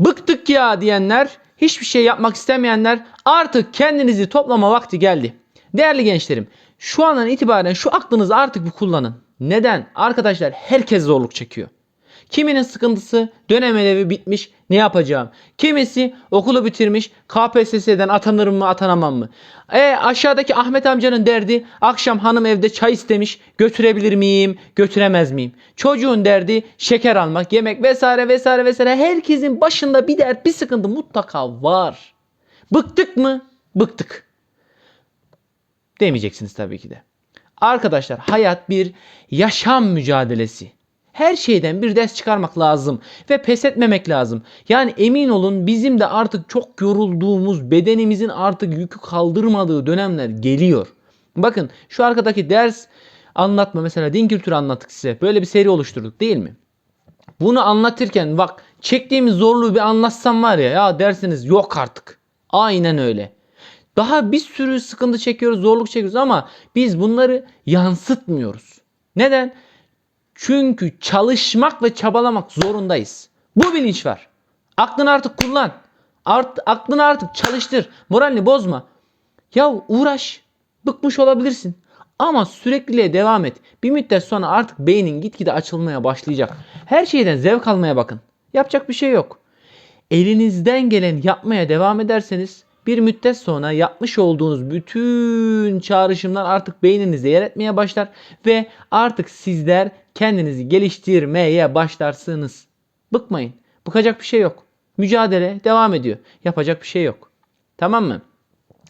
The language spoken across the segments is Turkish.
Bıktık ya diyenler, hiçbir şey yapmak istemeyenler artık kendinizi toplama vakti geldi. Değerli gençlerim, şu andan itibaren şu aklınızı artık bir kullanın. Neden? Arkadaşlar herkes zorluk çekiyor. Kiminin sıkıntısı dönem ödevi bitmiş ne yapacağım? Kimisi okulu bitirmiş KPSS'den atanırım mı atanamam mı? E aşağıdaki Ahmet amcanın derdi akşam hanım evde çay istemiş götürebilir miyim götüremez miyim? Çocuğun derdi şeker almak yemek vesaire vesaire vesaire herkesin başında bir dert bir sıkıntı mutlaka var. Bıktık mı? Bıktık. Demeyeceksiniz tabii ki de. Arkadaşlar hayat bir yaşam mücadelesi. Her şeyden bir ders çıkarmak lazım ve pes etmemek lazım. Yani emin olun bizim de artık çok yorulduğumuz, bedenimizin artık yükü kaldırmadığı dönemler geliyor. Bakın şu arkadaki ders anlatma mesela din kültürü anlattık size. Böyle bir seri oluşturduk değil mi? Bunu anlatırken bak çektiğimiz zorluğu bir anlatsam var ya ya dersiniz yok artık. Aynen öyle. Daha bir sürü sıkıntı çekiyoruz, zorluk çekiyoruz ama biz bunları yansıtmıyoruz. Neden? Çünkü çalışmak ve çabalamak zorundayız. Bu bilinç var. Aklını artık kullan. Art, aklını artık çalıştır. Moralini bozma. Ya uğraş. Bıkmış olabilirsin. Ama sürekliliğe devam et. Bir müddet sonra artık beynin gitgide açılmaya başlayacak. Her şeyden zevk almaya bakın. Yapacak bir şey yok. Elinizden gelen yapmaya devam ederseniz bir müddet sonra yapmış olduğunuz bütün çağrışımlar artık beyninizde yer etmeye başlar ve artık sizler kendinizi geliştirmeye başlarsınız. Bıkmayın. Bıkacak bir şey yok. Mücadele devam ediyor. Yapacak bir şey yok. Tamam mı?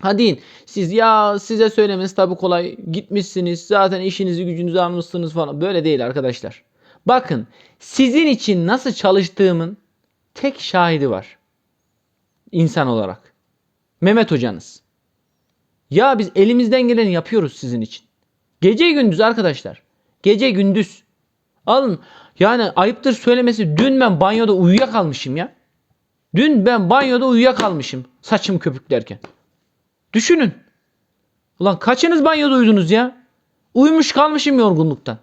Hadi siz ya size söylemesi tabii kolay gitmişsiniz zaten işinizi gücünüzü almışsınız falan böyle değil arkadaşlar. Bakın sizin için nasıl çalıştığımın tek şahidi var. İnsan olarak. Mehmet hocanız. Ya biz elimizden geleni yapıyoruz sizin için. Gece gündüz arkadaşlar. Gece gündüz. Alın yani ayıptır söylemesi dün ben banyoda uyuyakalmışım ya. Dün ben banyoda uyuyakalmışım saçım köpüklerken. Düşünün. Ulan kaçınız banyoda uyudunuz ya? Uyumuş kalmışım yorgunluktan.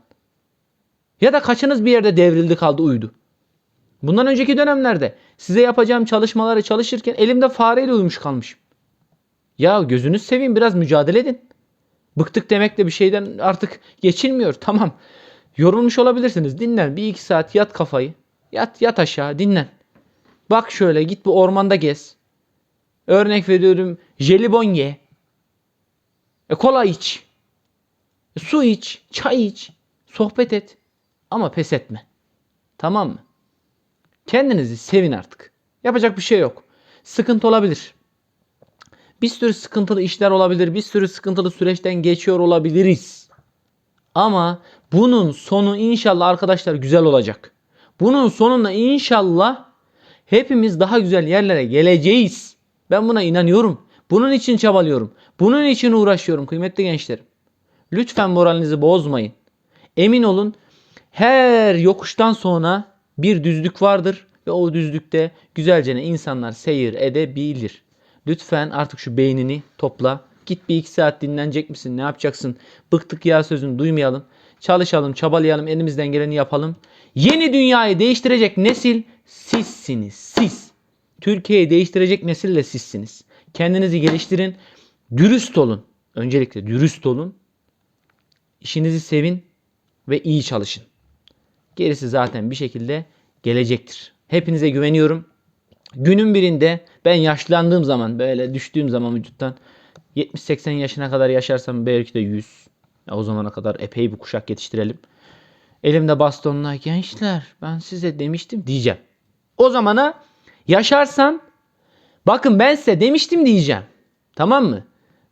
Ya da kaçınız bir yerde devrildi kaldı uyudu. Bundan önceki dönemlerde size yapacağım çalışmaları çalışırken elimde fareyle uyumuş kalmışım. Ya gözünüz seveyim biraz mücadele edin. Bıktık demekle bir şeyden artık geçilmiyor. Tamam. Yorulmuş olabilirsiniz. Dinlen. Bir iki saat yat kafayı. Yat yat aşağı dinlen. Bak şöyle git bu ormanda gez. Örnek veriyorum jelibon ye. E, kola iç. E, su iç. Çay iç. Sohbet et. Ama pes etme. Tamam mı? Kendinizi sevin artık. Yapacak bir şey yok. Sıkıntı olabilir. Bir sürü sıkıntılı işler olabilir. Bir sürü sıkıntılı süreçten geçiyor olabiliriz. Ama bunun sonu inşallah arkadaşlar güzel olacak. Bunun sonunda inşallah hepimiz daha güzel yerlere geleceğiz. Ben buna inanıyorum. Bunun için çabalıyorum. Bunun için uğraşıyorum kıymetli gençlerim. Lütfen moralinizi bozmayın. Emin olun her yokuştan sonra bir düzlük vardır ve o düzlükte güzelce insanlar seyir edebilir. Lütfen artık şu beynini topla. Git bir iki saat dinlenecek misin? Ne yapacaksın? Bıktık ya sözünü duymayalım. Çalışalım, çabalayalım, elimizden geleni yapalım. Yeni dünyayı değiştirecek nesil sizsiniz. Siz. Türkiye'yi değiştirecek nesil de sizsiniz. Kendinizi geliştirin. Dürüst olun. Öncelikle dürüst olun. İşinizi sevin ve iyi çalışın. Gerisi zaten bir şekilde gelecektir. Hepinize güveniyorum. Günün birinde ben yaşlandığım zaman böyle düştüğüm zaman vücuttan 70-80 yaşına kadar yaşarsam belki de 100. Ya o zamana kadar epey bir kuşak yetiştirelim. Elimde bastonla gençler ben size demiştim diyeceğim. O zamana yaşarsan bakın ben size demiştim diyeceğim. Tamam mı?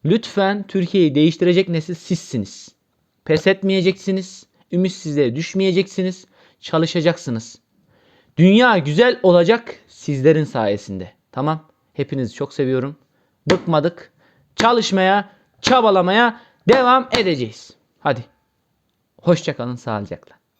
Lütfen Türkiye'yi değiştirecek nesil sizsiniz. Pes etmeyeceksiniz. Ümitsizliğe düşmeyeceksiniz. Çalışacaksınız. Dünya güzel olacak sizlerin sayesinde. Tamam? Hepinizi çok seviyorum. Bıkmadık. Çalışmaya, çabalamaya devam edeceğiz. Hadi. Hoşçakalın sağlıcakla.